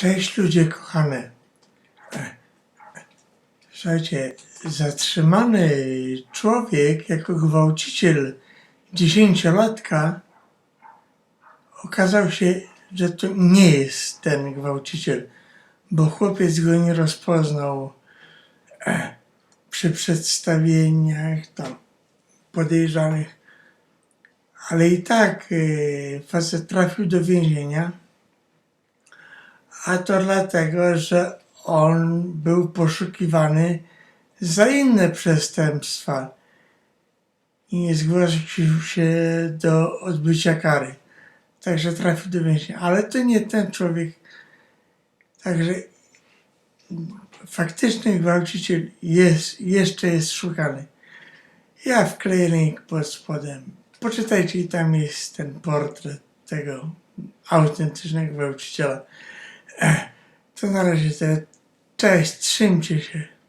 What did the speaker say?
Cześć ludzie kochane. Słuchajcie, zatrzymany człowiek jako gwałciciel dziesięciolatka okazał się, że to nie jest ten gwałciciel, bo chłopiec go nie rozpoznał e, przy przedstawieniach tam podejrzanych. Ale i tak e, facet trafił do więzienia. A to dlatego, że on był poszukiwany za inne przestępstwa i nie zgłosił się do odbycia kary. Także trafił do więzienia. Ale to nie ten człowiek. Także faktyczny gwałciciel jest, jeszcze jest szukany. Ja wkleję link pod spodem. Poczytajcie i tam jest ten portret tego autentycznego gwałciciela. To na razie tyle. Cześć, trzymcie się.